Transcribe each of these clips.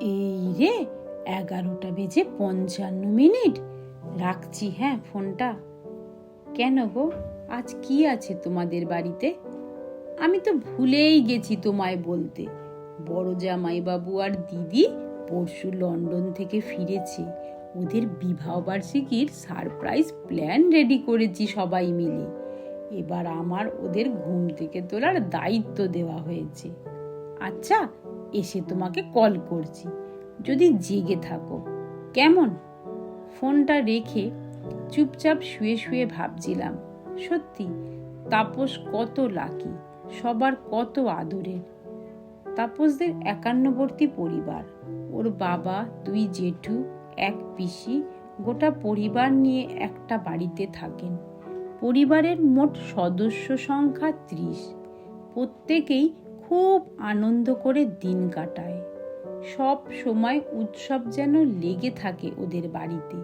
এই রে, এগারোটা বেজে পঞ্চান্ন মিনিট। রাখছি হ্যাঁ ফোনটা। কেন গো? আজ কি আছে তোমাদের বাড়িতে? আমি তো ভুলেই গেছি তোমায় বলতে। বড় জামাই বাবু আর দিদি পরশু লন্ডন থেকে ফিরেছে। ওদের বিবাহ বার্ষিকীর সারপ্রাইজ প্ল্যান রেডি করেছি সবাই মিলে। এবার আমার ওদের ঘুম থেকে তোলার দায়িত্ব দেওয়া হয়েছে। আচ্ছা এসে তোমাকে কল করছি। যদি জেগে থাকো। কেমন? ফোনটা রেখে চুপচাপ শুয়ে শুয়ে ভাবছিলাম। সত্যি, তাপস কত লাকি সবার কত আদরের। তাপসদের একান্নবর্তী পরিবার। ওর বাবা দুই জেঠু, এক পিসি, গোটা পরিবার নিয়ে একটা বাড়িতে থাকেন। পরিবারের মোট সদস্য সংখ্যা ত্রিশ। প্রত্যেকেই খুব আনন্দ করে দিন কাটায়। সব সময় উৎসব যেন লেগে থাকে ওদের বাড়িতে।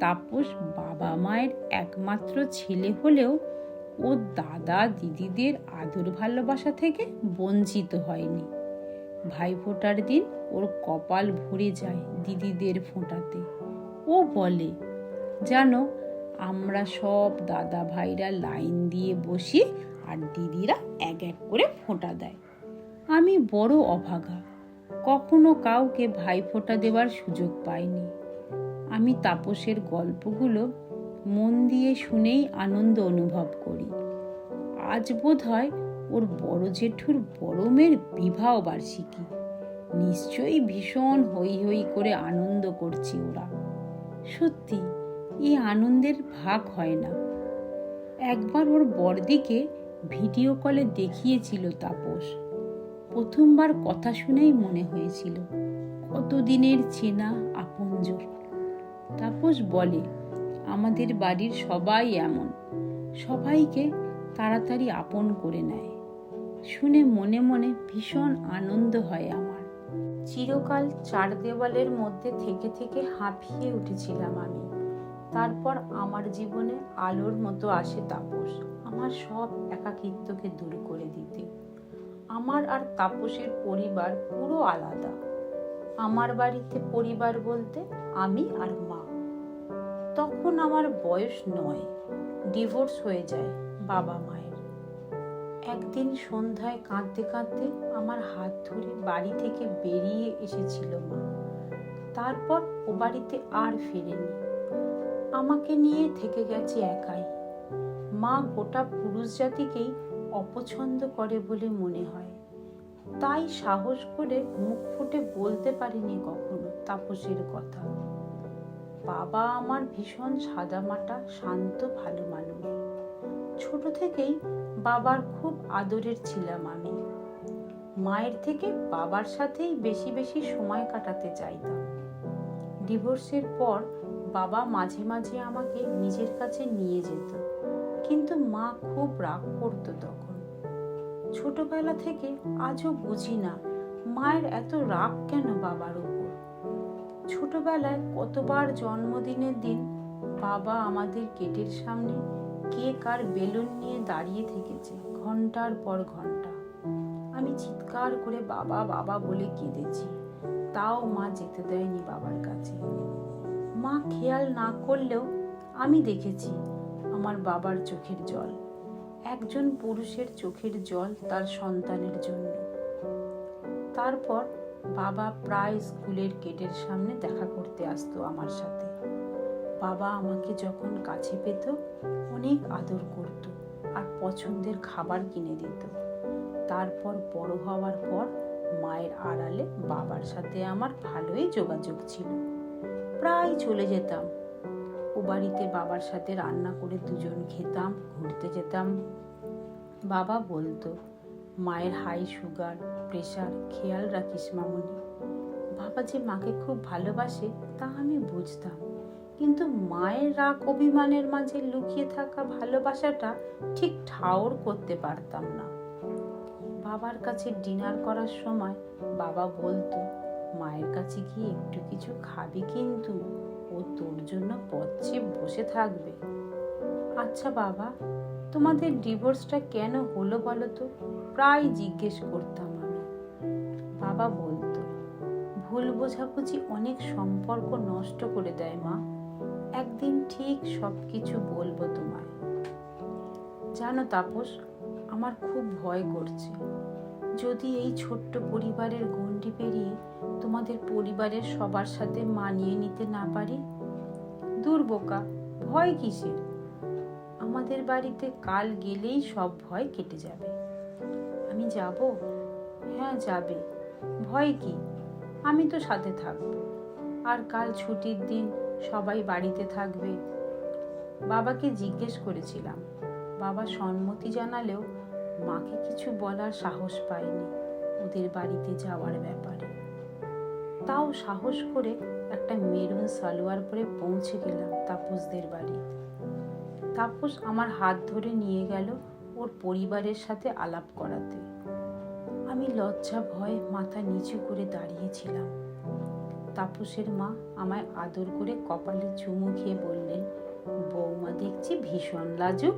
তাপস বাবা মায়ের একমাত্র ছেলে হলেও ও দাদা দিদিদের আদর ভালোবাসা থেকে বঞ্চিত হয়নি। ভাইফোঁটার দিন ওর কপাল ভরে যায় দিদিদের ফোঁটাতে। ও বলে, জানো, আমরা সব দাদা ভাইরা লাইন দিয়ে বসি আর দিদিরা এক এক করে ফোঁটা দেয়। আমি বড় অভাগা। কখনো কাউকে ভাইফোঁটা দেওয়ার সুযোগ পাইনি। আমি তাপসের গল্পগুলো মন দিয়ে শুনেই আনন্দ অনুভব করি। আজ বোধ হয় ওর বড় জেঠুর বড় মেয়ের বিবাহ বার্ষিকী। নিশ্চয়ই ভীষণ হই হই করে আনন্দ করছি ওরা। সত্যি, এই আনন্দের ভাগ হয় না। একবার ওর বড়দিকে ভিডিও কলে দেখিয়েছিল তাপস। প্রথমবার কথা শুনেই মনে হয়েছিল, কতদিনের চেনা আপনজন? তাপস বলে, আমাদের বাড়ির সবাই এমন। সবাইকে তাড়াতাড়ি আপন করে নেয়। শুনে মনে মনে ভীষণ আনন্দ হয় আমার। চিরকাল চার দেওয়ালের মধ্যে থেকে থেকে হাঁপিয়ে উঠেছিলাম আমি। তারপর আমার জীবনে আলোর মতো আসে তাপস। আমার সব একাকিত্বকে দূর করে দিতে। আমার আর তাপসের পরিবার পুরো আলাদা। আমার বাড়িতে পরিবার বলতে আমি আর মা। তখন আমার বয়স নয়, ডিভোর্স হয়ে যায় বাবা মায়ের। একদিন সন্ধ্যায় কাঁদতে কাঁদতে আমার হাত ধরে বাড়ি থেকে বেরিয়ে এসেছিল মা। তারপর ও বাড়িতে আর ফেরেনি। আমাকে নিয়ে থেকে গেছে একাই। মা গোটা পুরুষ জাতিকেই অপছন্দ করে বলে মনে হয়। তাই সাহস করে মুখ ফুটে বলতে পারিনি কখনো তাপসের কথা। বাবা আমার ভীষণ সাদামাটা, শান্ত, ভালো মানুষ। ছোট থেকেই বাবার খুব আদরের ছিলাম আমি। মায়ের থেকে বাবার সাথেই বেশি বেশি সময় কাটাতে চাইতাম। ডিভোর্সের পর বাবা মাঝে মাঝে আমাকে নিজের কাছে নিয়ে যেত। কিন্তু মা খুব রাগ করতো তখন। ছোটবেলা থেকে আজও বুঝি না মায়ের এত রাগ কেন বাবার উপর। ছোটবেলায় কতবার জন্মদিনের দিন বাবা আমাদের গেটের সামনে কেক আর বেলুন নিয়ে দাঁড়িয়ে থেকেছে ঘণ্টার পর ঘণ্টা। আমি চিৎকার করে বাবা বাবা বলে কেঁদেছি, তাও মা যেতে দেয়নি বাবার কাছে। মা খেয়াল না করলেও আমি দেখেছি আমার বাবার চোখের জল। একজন পুরুষের চোখের জল তার সন্তানের জন্য। তারপর বাবা প্রায় স্কুলের গেটের সামনে দেখা করতে আসতো আমার সাথে। বাবা আমাকে যখন কাছে পেত, অনেক আদর করত আর পছন্দের খাবার কিনে দিত। তারপর বড় হওয়ার পর মায়ের আড়ালে বাবার সাথে আমার ভালোই যোগাযোগ ছিল। প্রায় চলে যেতাম। বাড়িতে বাবার সাথে রান্না করে দুজন খেতাম, ঘুরতে যেতাম। বাবা বলতো, মায়ের হাই সুগার প্রেশার খেয়াল রাখিস মামনি। বাবা যে মাকে খুব ভালোবাসে, তা আমি বুঝতাম। কিন্তু মায়ের রাগ অভিমানের মাঝে লুকিয়ে থাকা ভালোবাসাটা ঠিক ঠাওর করতে পারতাম না। বাবার কাছে ডিনার করার সময় বাবা বলতো, মায়ের কাছে গিয়ে একটু কিছু খাবি কিন্তু। ও তোর জন্য পথে বসে থাকবে। আচ্ছা বাবা, তোমাদের ডিভোর্সটা কেন হলো বলো তো? প্রায় জিজ্ঞেস করতাম আমি। বাবা বলতো, ভুল বোঝাবুঝি অনেক সম্পর্ক নষ্ট করে দেয় মা। একদিন ঠিক সব কিছু বলব তোমায়। জানো তাপস, আমার খুব ভয় করছে। যদি এই ছোট্ট পরিবারের গণ্ডি পেরিয়ে তোমাদের পরিবারের সবার সাথে মানিয়ে নিতে না পারি? দূর বোকা, ভয় কিসের? আমাদের বাড়িতে কাল গেলেই সব ভয় কেটে যাবে। আমি যাব? হ্যাঁ যাবে। ভয় কি? আমি তো সাথে থাকব। আর কাল ছুটির দিন সবাই বাড়িতে থাকবে। বাবাকে জিজ্ঞেস করেছিলাম। বাবা সম্মতি জানালেও মাকে কিছু বলার সাহস পায়নি ওদের বাড়িতে যাওয়ার ব্যাপারে। তাও সাহস করে একটা মেরুন সালোয়ার পরে পৌঁছে গেলাম তাপসদের বাড়ি। তাপস আমার হাত ধরে নিয়ে গেল ওর পরিবারের সাথে আলাপ করাতে। আমি লজ্জা ভয়ে মাথা নিচু করে দাঁড়িয়েছিলাম। তাপসের মা আমায় আদর করে কপালে চুমু খেয়ে বললেন, বৌমা দেখছি ভীষণ লাজুক।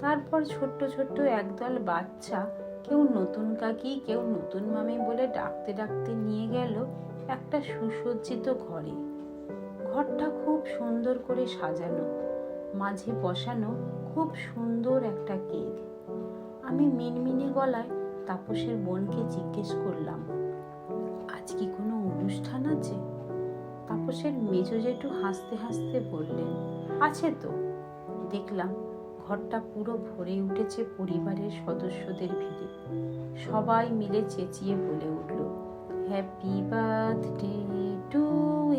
তারপর ছোট্ট ছোট্ট একদল বাচ্চা কেউ নতুন কাকি, কেউ নতুন মামি বলে ডাকতে ডাকতে নিয়ে গেল একটা সুসজ্জিত ঘরে। ঘরটা খুব সুন্দর করে সাজানো, মাঝে বসানো খুব সুন্দর একটা কেক। আমি মিনমিনে গলায় তাপসের বোনকে জিজ্ঞেস করলাম, আজ কি কোনো অনুষ্ঠান আছে? তাপসের মেজ জেঠু হাসতে হাসতে বললেন, আছে তো। দেখলাম ঘরটা পুরো ভরে উঠেছে পরিবারের সদস্যদের ভিড়ে। সবাই মিলে চেঁচিয়ে বলে উঠল হ্যাপি বার্থডে টু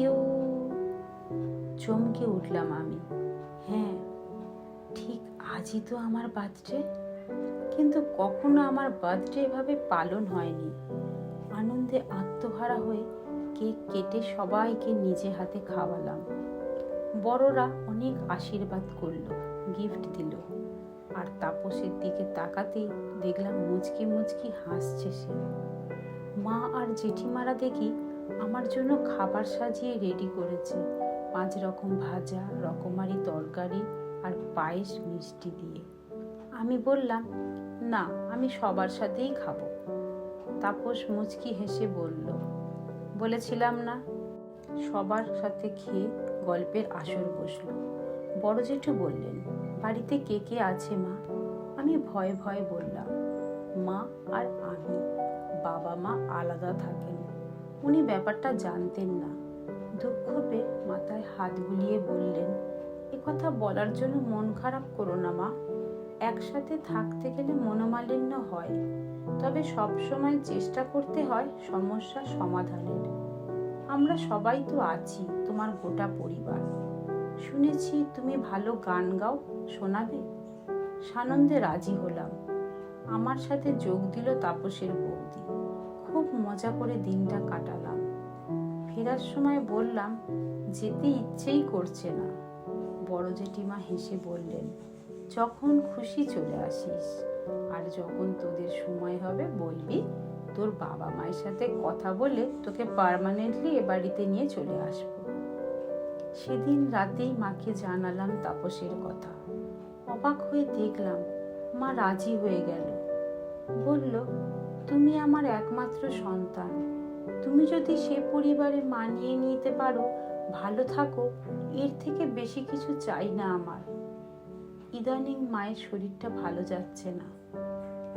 ইউ চমকে উঠলাম আমি হ্যাঁ ঠিক আজই তো আমার বার্থডে, কিন্তু কখনো আমার বার্থডে এভাবে পালন হয়নি। আনন্দে আত্মহারা হয়ে কেক কেটে সবাইকে নিজে হাতে খাওয়ালাম। বড়রা অনেক আশীর্বাদ করল। গিফট দিল। আর তাপসের দিকে তাকাতেই দেখলাম মুচকি মুচকি হাসছে সে। মা আর জেঠিমারা দেখি আমার জন্য খাবার সাজিয়ে রেডি করেছে। পাঁচ রকম ভাজা, রকমারি তরকারি আর পায়েস মিষ্টি দিয়ে। আমি বললাম, না, আমি সবার সাথেই খাব। তাপস মুচকি হেসে বলল, বলেছিলাম না। সবার সাথে খেয়ে গল্পের আসর বসল। বড় জেঠু বললেন বাড়িতে কে কে আছে মা? আমি ভয়ে ভয়ে বললাম, মা আর আমি। বাবা মা আলাদা থাকেন। উনি ব্যাপারটা জানতেন না। দুঃখ পেয়ে মাথায় হাত বুলিয়ে বললেন কথা বলার জন্য মন খারাপ করো না মা। একসাথে থাকতে গেলে মনোমালিন্য হয়। তবে সব সময় চেষ্টা করতে হয় সমস্যা সমাধানের। আমরা সবাই তো আছি তোমার গোটা পরিবার। শুনেছি তুমি ভালো গান গাও শোনাবে সানন্দে রাজি হলাম। আমার সাথে যোগ দিল তাপসের বৌদি। খুব মজা করে দিনটা কাটালাম। ফেরার সময় বললাম, যেতে ইচ্ছেই করছে না। বড় জেঠিমা হেসে বললেন, যখন খুশি চলে আসিস। আর যখন তোদের সময় হবে, বলবি তোর বাবা মায়ের সাথে কথা বলে তোকে পার্মানেন্টলি এ বাড়িতে নিয়ে চলে আসব। সেদিন রাতেই মাকে জানালাম তাপসের কথা। অবাক হয়ে দেখলাম, মা রাজি হয়ে গেল। বলল, তুমি আমার একমাত্র সন্তান। তুমি যদি সে পরিবারে মানিয়ে নিতে পারো, ভালো থাকো, এর থেকে বেশি কিছু চাই না আমার। ইদানিং মায়ের শরীরটা ভালো যাচ্ছে না।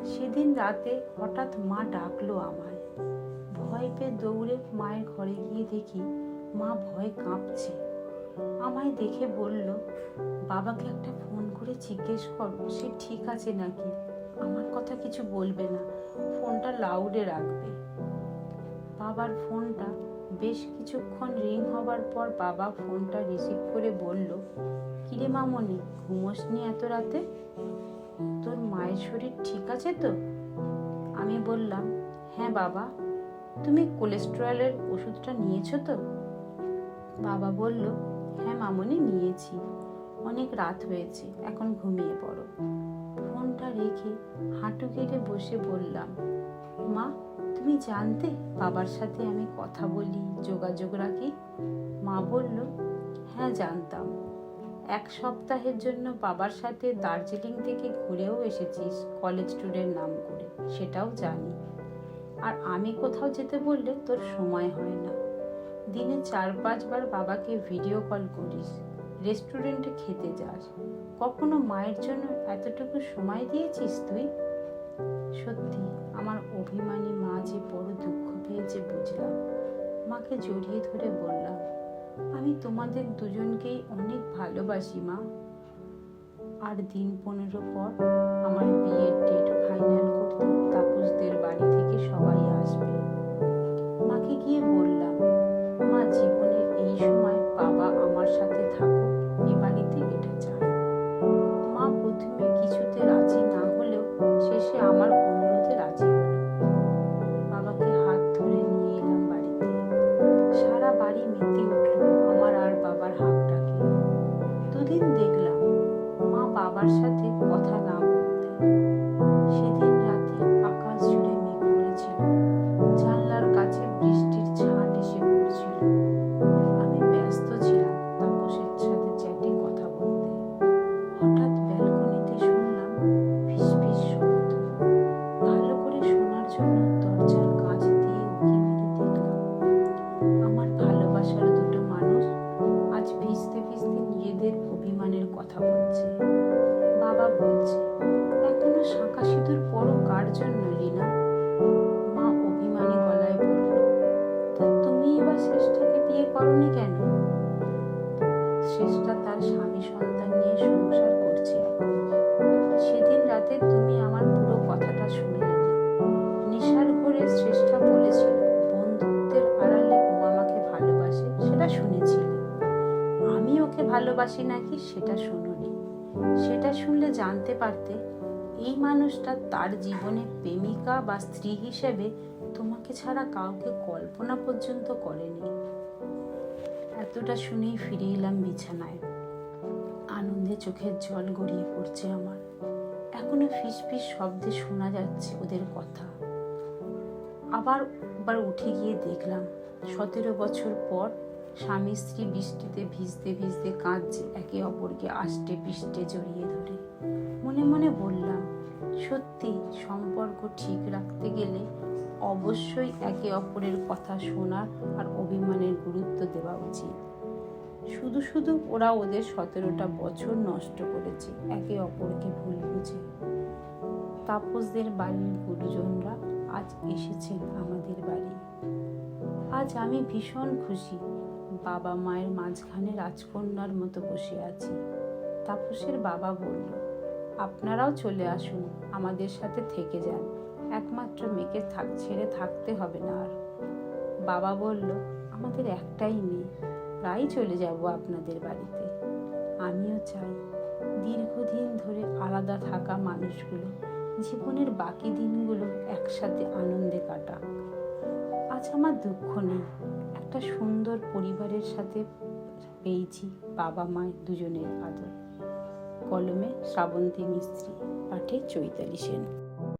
সেদিন রাতে হঠাৎ মা ডাকলো আমায়। ভয় পেয়ে দৌড়ে মায়ের ঘরে গিয়ে দেখি, মা ভয় কাঁপছে। আমায় দেখে বলল, বাবাকে একটা করে জিজ্ঞেস করো সে ঠিক আছে নাকি? আমার কথা কিছু বলবে না, ফোনটা লাউডে রাখবে। বাবার ফোনটা, বেশ কিছুক্ষণ রিং হবার পর বাবা ফোনটা রিসিভ করে বলল, কিরে মামনি, ঘুমোসনি এত রাতে? তোর মায়ের শরীর ঠিক আছে তো? আমি বললাম হ্যাঁ বাবা, তুমি কোলেস্টেরলের ওষুধটা নিয়েছো তো? বাবা বলল হ্যাঁ মামনি, নিয়েছি। অনেক রাত হয়েছে, এখন ঘুমিয়ে পড়ো। ফোনটা রেখে হাঁটু কেটে বসে বললাম, মা, তুমি জানতে বাবার সাথে আমি কথা বলি, যোগাযোগ রাখি? মা বলল হ্যাঁ জানতাম। এক সপ্তাহের জন্য বাবার সাথে দার্জিলিং থেকে ঘুরেও এসেছিস, কলেজ ট্যুরের নাম করে, সেটাও জানি। আর আমি কোথাও যেতে বললে তোর সময় হয় না। দিনে চার পাঁচবার বাবাকে ভিডিও কল করিস। রেস্টুরেন্টে খেতে যাস। কখনো মায়ের জন্য এতটুকু সময় দিয়েছিস তুই? সত্যি, আমার অভিমানী মা যে বড় দুঃখ পেয়েছে বুঝলাম। মাকে জড়িয়ে ধরে বললাম, আমি তোমাদের দুজনকেই অনেক ভালোবাসি, মা। আর দিন পনেরো পর আমার বিয়ের ডেট ফাইনাল করতে তাপসদের বাড়ি থেকে সবাই আসবে। মাকে গিয়ে বললাম জন্য রিনা মা অভিমানী গলায় বলল, তা তুমি এবার শ্রেষ্ঠাকে বিয়ে করনি কেন? শ্রেষ্ঠা তার স্বামী সন্তান নিয়ে সংসার করছে। সেদিন রাতে তুমি আমার পুরো কথাটা শুনলে। না নেশার ঘরে শ্রেষ্ঠা বলেছিল, বন্ধুত্বের আড়ালে ও আমাকে ভালোবাসে সেটা শুনেছিলে। আমি ওকে ভালোবাসি নাকি সেটা শুনুনি। সেটা শুনলে জানতে পারতে এই মানুষটা তার জীবনে প্রেমিকা বা স্ত্রী হিসেবে তোমাকে ছাড়া কাউকে কল্পনা পর্যন্ত করেনি। এতটা শুনেই ফিরে এলাম বিছানায়। আনন্দে চোখের জল গড়িয়ে পড়ছে আমার। এখনও ফিস ফিস শব্দে শোনা যাচ্ছে ওদের কথা। আবার আবার উঠে গিয়ে দেখলাম, সতেরো বছর পর স্বামী স্ত্রী বৃষ্টিতে ভিজতে ভিজতে কাঁদছে, একে অপরকে আষ্টে পিষ্টে জড়িয়ে ধরে। মনে মনে বললাম সত্যি সম্পর্ক ঠিক রাখতে গেলে অবশ্যই একে অপরের কথা শোনার আর অভিমানের গুরুত্ব দেওয়া উচিত। শুধু শুধু ওরা ওদের সতেরোটা বছর নষ্ট করেছে, একে অপরকে ভুল বুঝে। তাপসদের বাড়ির গুরুজনরা আজ এসেছেন আমাদের বাড়ি। আজ আমি ভীষণ খুশি, বাবা মায়ের মাঝখানে রাজকন্যার মতো বসে আছি। তাপসের বাবা বলল আপনারাও চলে আসুন, আমাদের সাথে থেকে যান। একমাত্র মেয়েকে থাক, ছেড়ে থাকতে হবে না আর। বাবা বলল, আমাদের একটাই মেয়ে প্রায় চলে যাব আপনাদের বাড়িতে। আমিও চাই। দীর্ঘদিন ধরে আলাদা থাকা মানুষগুলো জীবনের বাকি দিনগুলো একসাথে আনন্দে কাটা আজ আমার দুঃখ নেই, একটা সুন্দর পরিবারের সাথে পেয়েছি বাবা মায়ের দুজনের আদর। কলমে শ্রাবন্তী মিস্ত্রি পাঠে চৈতালি সেন।